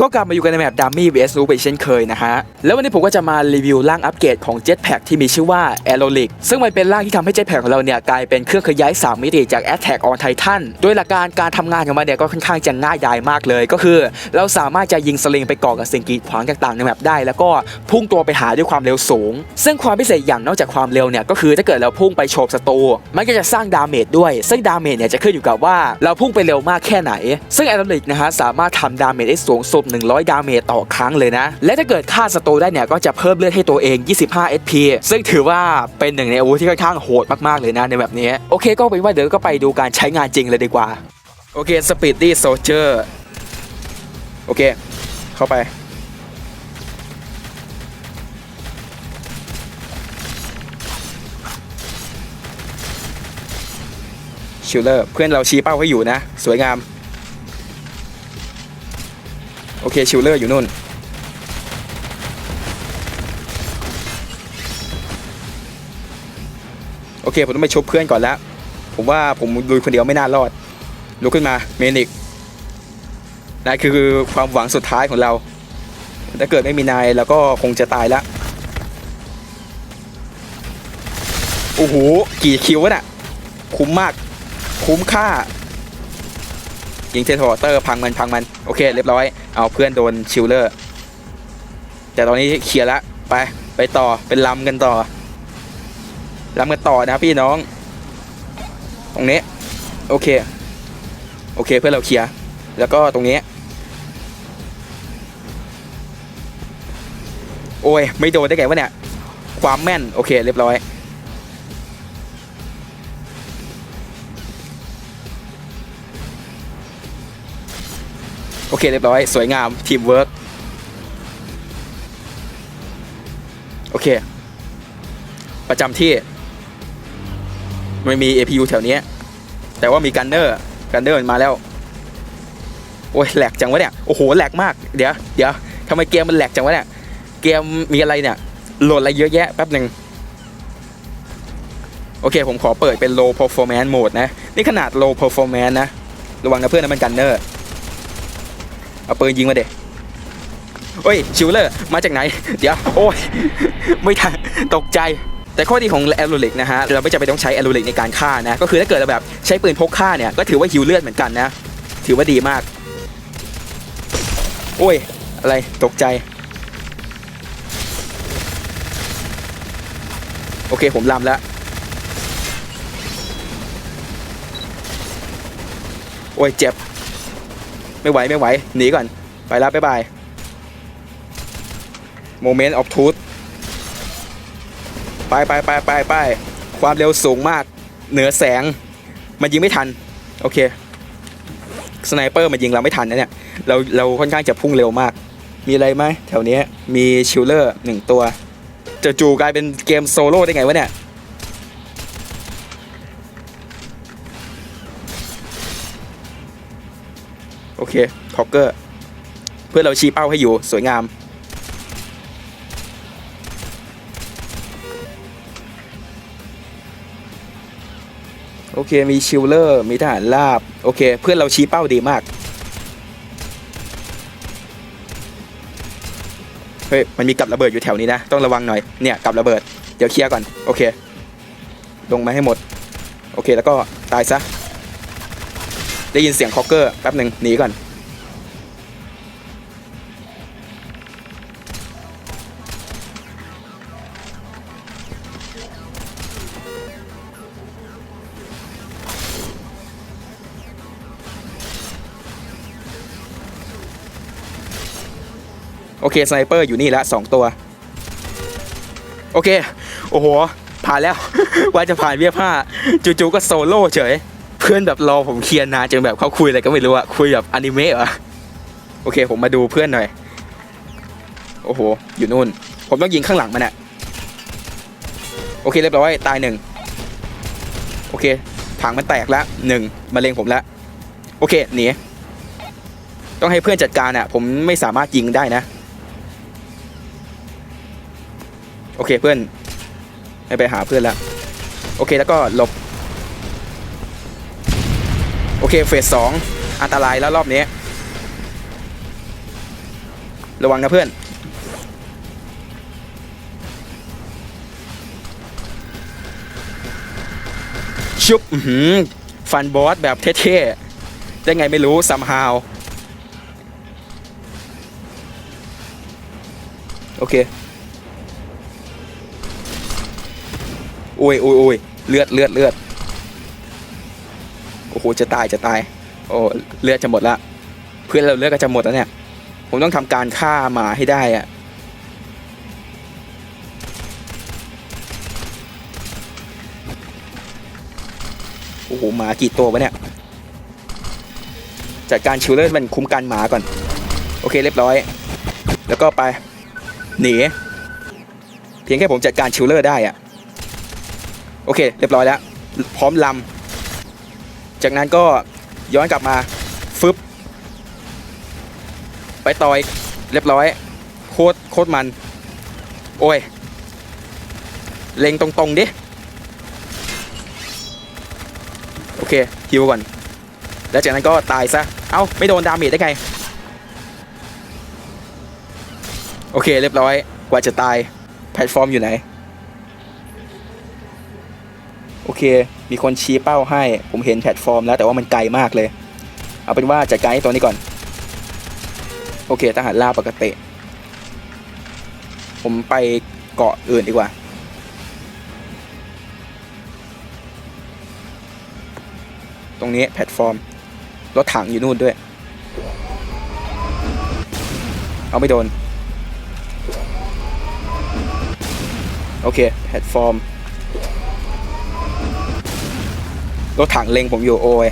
ก็กลับมาอยู่กันในแมปดัมมี่ vs นูไปเช่นเคยนะฮะ แล้ววันนี้ผมก็จะมารีวิวร่างอัปเกรดของ Jetpack ที่มีชื่อว่า a e r o l i c ซึ่งมันเป็นร่างที่ทำให้ Jetpack ของเราเนี่ยกลายเป็นเครื่องขยาย 3 มิติจาก Attack on Titan โดยหลักการการทำงานของมันเนี่ยก็ค่อนข้างจะง่ายดายมากเลย ก็คือ เราสามารถจะยิงสลิงไปก่อกับสิ่งกีดขวางต่างๆในแมปได้ แล้วก็พุ่งตัวไปหาด้วยความเร็วสูง ซึ่งความพิเศษอย่างนอกจากความเร็วเนี่ยก็คือถ้าเกิดเราพุ่งไปโฉบศัตรูมันก็จะสร้างดาเมจด้วย ซึ่งดาเมจเนี่ยจะขึ้นอยู่กับว่าเราพุ่งไปเร็วมากแค่ไหน ซึ่ง a e r o l i c นะฮะสามารถทำดาเมจได้สูงสุด100 ดาเมจต่อครั้งเลยนะ และถ้าเกิดฆ่าศัตรูได้เนี่ยก็จะเพิ่มเลือดให้ตัวเอง 25 SP ซึ่งถือว่าเป็นหนึ่งในอาวุธที่ค่อนข้างโหดมากๆเลยนะในแบบนี้โอเค ก็เป็นว่าเดี๋ยวก็ไปดูการใช้งานจริงเลยดีกว่าโอเค Speedy Soldier โอเค เข้าไปชิลเลอร์เพื่อนเราชี้เป้าให้อยู่นะ สวยงาม โอเคชิลเลอร์อยู่นู่น โอเค ผมต้องไปชุบเพื่อนก่อนแล้ว ผมว่าผมลุยคนเดียวไม่น่ารอด ลุกขึ้นมาเมนิกนายคือความหวังสุดท้ายของเรา ถ้าเกิดไม่มีนายเราก็คงจะตายแล้วโอ้โห กี่คิววะน่ะ คุ้มมาก คุ้มค่า ยิงเททอร์เตอร์พังมันพังมันโอเคเรียบร้อยเอาเพื่อนโดนชิลเลอร์ แต่ตอนนี้เคลียร์ละไปไปต่อเป็นลำกันต่อลำกันต่อนะพี่น้อง ตรงนี้โอเคโอเคเพื่อนเราเคลียร์แล้วก็ตรงนี้ โอ้ยไม่โดนได้ไงวะเนี่ยความแม่นโอเคเรียบร้อย โอเคเรียบร้อย สวยงามทีมเวิร์กโอเค ประจำที่ ไม่มี APU แถวเนี้ยแต่ว่ามีกันเนอร์กันเนอร์มาแล้ว โอ้ยแหลกจังวะเนี่ย โอ้โหแหลกมาก เดี๋ยวเดี๋ยวทำไมเกมมันแหลกจังวะเนี่ย เกมมีอะไรเนี่ย โหลดอะไรเยอะแยะแป๊บหนึ่งโอเค ผมขอเปิดเป็น low performance mode นะ นี่ขนาด low performance นะ ระวังนะเพื่อนนะมันกันเนอร์ เอาปืนยิงมาเด็เฮ้ยชิวเลอร์มาจากไหน เดี๋ยว โอ้ย ไม่ทันตกใจ แต่ข้อดีของแอโรลิกนะฮะ เราไม่จำเป็นต้องใช้แอโรลิกในการฆ่านะ ก็คือถ้าเกิดเราแบบใช้ปืนพกฆ่าเนี่ย ก็ถือว่าฮิวเลือดเหมือนกันนะ ถือว่าดีมาก โอ้ย อะไรตกใจ โอเคผมลำแล้ว โอ้ย เจ็บ ไม่ไหวไม่ไหวหนีก่อนไปแล้วบ๊ายบายโมเมนต์ออฟทูธไปไปไปไปไปความเร็วสูงมากเหนือแสงมันยิงไม่ทันโอเคสไนเปอร์มันยิงเราไม่ทันนะเนี่ยเราเราค่อนข้างจะพุ่งเร็วมาก มีอะไรไหมแถวเนี้ยมีชิลเลอร์หนึ่งตัวจะจู่กลายเป็นเกมโซโล่ได้ไงวะเนี่ย โอเคท็อกเกอร์ เพื่อเราชี้เป้าให้อยู่สวยงาม โอเค มีชิลเลอร์ มีทหารราบ โอเค เพื่อนเราชี้เป้าดีมาก เฮ้ย มันมีกับระเบิดอยู่แถวนี้นะ ต้องระวังหน่อย เนี่ย กับระเบิด เดี๋ยวเคลียร์ก่อน โอเค ลงมาให้หมด โอเค แล้วก็ตายซะ ได้ยินเสียงคอกเกอร์แป๊บหนึ่งหนีก่อน โอเค สไนเปอร์อยู่นี่ละสองตัว โอเค โอ้โห ผ่านแล้ว ว่าจะผ่านเวียบห้าจู่ๆก็โซโล่เฉย เพื่อนแบบรอผมเคลียร์นานจนแบบเขาคุยอะไรก็ไม่รู้อะคุยแบบอนิเมะเหรอโอเค ผมมาดูเพื่อนหน่อย โอ้โห อยู่นู่น ผมต้องยิงข้างหลังมันอะโอเคเรียบร้อยตายหนึ่งโอเคถังมันแตกแล้วหนึ่งมาเลงผมแล้วโอเคหนีต้องให้เพื่อนจัดการอะผมไม่สามารถยิงได้นะ โอเคเพื่อนให้ไปหาเพื่อนแล้วโอเคแล้วก็หลบ เคเฟสสองอันตรายแล้วรอบนี้ ระวังนะเพื่อน ชุบหือฟันบอสแบบเท่ๆ ได้ไงไม่รู้ somehow โอเคโอ้ยโอ้ยโอ้ยเลือดเลือดเลือด โอ้โหจะตายจะตาย โอ้เลือดจะหมดละเพื่อนเราเลือดก็จะหมดแล้วเนี่ย ผมต้องทำการฆ่าหมาให้ได้อะโอ้โหหมากี่ตัววะเนี่ยจัดการชิลเลอร์มันคุ้มกันหมาก่อน โอเคเรียบร้อย แล้วก็ไปหนีเพียงแค่ผมจัดการชิลเลอร์ได้อะโอเค เรียบร้อยแล้ว พร้อมลำ จากนั้นก็ย้อนกลับมาฟึบไปต่อยเรียบร้อยโคตรโคตรมัน โอ้ย เล็งตรงๆดิ โอเคฮิวก่อน แล้วจากนั้นก็ตายซะ เอ้า ไม่โดนดาเมจได้ไง โอเค เรียบร้อย กว่าจะตาย แพลตฟอร์มอยู่ไหน โอเค มีคนชี้เป้าให้ ผมเห็นแพลตฟอร์มแล้วแต่ว่ามันไกลมากเลย เอาเป็นว่าจัดการไอ้ตัวนี้ก่อน โอเคทหารล่าปกติ ผมไปเกาะอื่นดีกว่า ตรงนี้แพลตฟอร์ม รถถังอยู่นู่นด้วย เอาไม่โดน โอเค แพลตฟอร์ม รถถังเล็งผมอยู่โอ้ย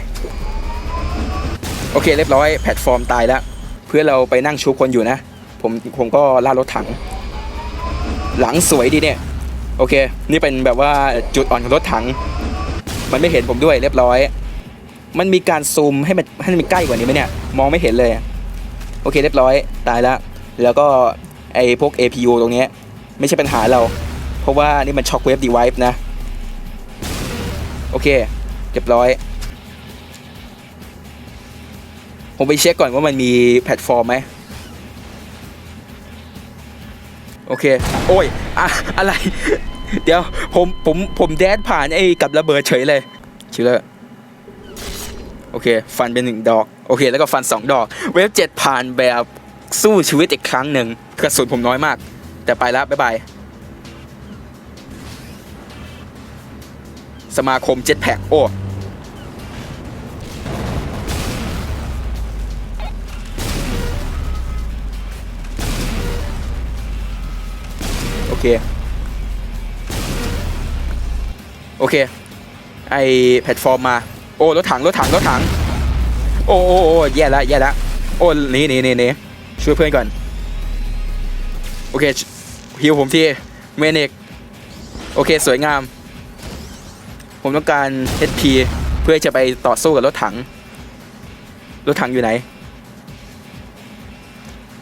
โอเค เรียบร้อยแพลตฟอร์มตายแล้ว เพื่อเราไปนั่งชุบคนอยู่นะ ผมผมก็ล่ารถถัง หลังสวยดีเนี่ย โอเค นี่เป็นแบบว่าจุดอ่อนของรถถัง มันไม่เห็นผมด้วยเรียบร้อย มันมีการซูมให้มันให้มันใกล้กว่านี้ไหมเนี่ย มองไม่เห็นเลย โอเค เรียบร้อยตายแล้ว แล้วก็ไอ้พวก APU ตรงเนี้ยไม่ใช่ปัญหาเรา เพราะว่านี่มันช็อคเวฟดีไวฟ์นะ โอเค เรียบร้อย ผมไปเช็คก่อนว่ามันมีแพลตฟอร์มไหมโอเค โอ้ยอะอะไร เดี๋ยว ผม ผม ผมแดดผ่านไอ้กับระเบิดเฉยเลยชิลเลอร์โอเค ฟันเป็นหนึ่งดอก โอเค แล้วก็ฟันสองดอก เวฟเจ็ดผ่านแบบสู้ชีวิตอีกครั้งหนึ่งกระสุนผมน้อยมาก แต่ไปแล้วบ๊ายบาย สมาคมเจ็ตแพ็กโอ้ เค โอเค ไอแพลตฟอร์มมา โอ้รถถังรถถังรถถัง โอ้โอ้โอ้แย่แล้วแย่แล้วโอ้หนี่นี่นี่นี่ช่วยเพื่อนก่อน โอเคฮิวผมที่เมนิกโอเคสวยงาม ผมต้องการ HP เพื่อจะไปต่อสู้กับรถถัง รถถังอยู่ไหน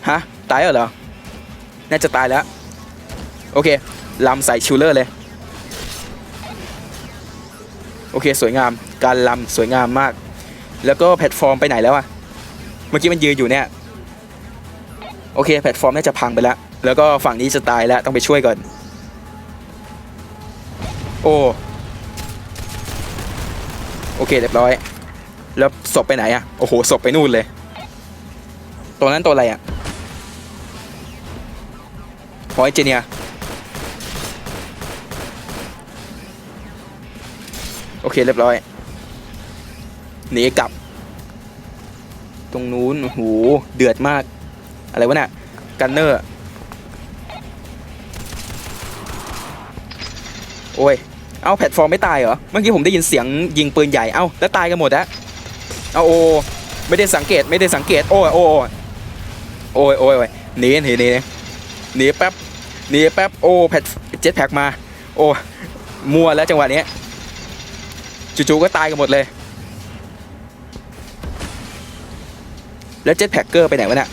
ฮะ ตายแล้วเหรอ น่าจะตายแล้ว โอเคลำใส่ชิลเลอร์เลย โอเคสวยงามการลำสวยงามมาก แล้วก็แพลตฟอร์มไปไหนแล้วอะเมื่อกี้มันยืนอยู่เนี่ย โอเคแพลตฟอร์มน่าจะพังไปแล้ว แล้วก็ฝั่งนี้จะตายแล้วต้องไปช่วยก่อน โอ้โอเคเรียบร้อย แล้วศพไปไหนอะโอ้โหศพไปนู่นเลย ตัวนั้นตัวอะไรอะพอยเจเนีย เคเรียบร้อยหนีกลับ ตรงนู้นโอ้โหเดือดมาก อะไรวะเนี่ยกันเนอร์ โอ้ย เอาแพลตฟอร์มไม่ตายเหรอ เมื่อกี้ผมได้ยินเสียงยิงปืนใหญ่ เอ้าแล้วตายกันหมดแล้วเอาโอ้ไม่ได้สังเกตไม่ได้สังเกตโอ้ยโอ้ยโอ้ยโอ้ยโอ้ยหนีหนีหนีหนีแป๊บหนีแป๊บโอ้แพทเจ็ตแพ็กมา โอ้มัวแล้วจังหวะนี้ จู่ๆก็ตายกันหมดเลย แล้วเจ็ตแพ็กเกอร์ไปไหนวะเนี่ย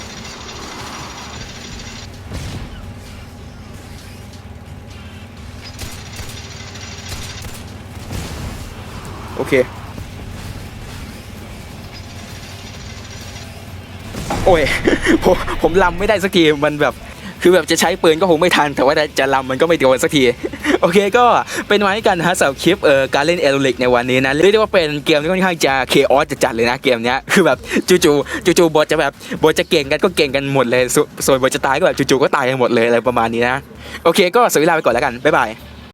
โอเค โอ้ย ผมผมลำไม่ได้สักที มันแบบ คือแบบจะใช้ปืนก็คงไม่ทัน แต่ว่าจะลำมันก็ไม่โดนสักที โอเคก็เป็นไว้กันนะฮะสำหรับคลิปเอ่อการเล่นเอโรลิกในวันนี้นะ เรียกได้ว่าเป็นเกมที่ค่อนข้างจะเคออสจัดเลยนะเกมเนี้ยคือแบบจู่ๆจู่ๆบอทจะแบบบอทจะเก่งกันก็เก่งกันหมดเลย ส่วนบอทจะตายก็แบบจู่ๆก็ตายกันหมดเลยอะไรประมาณนี้นะ โอเคก็สวัสดีลาไปก่อนแล้วกันบ๊ายบาย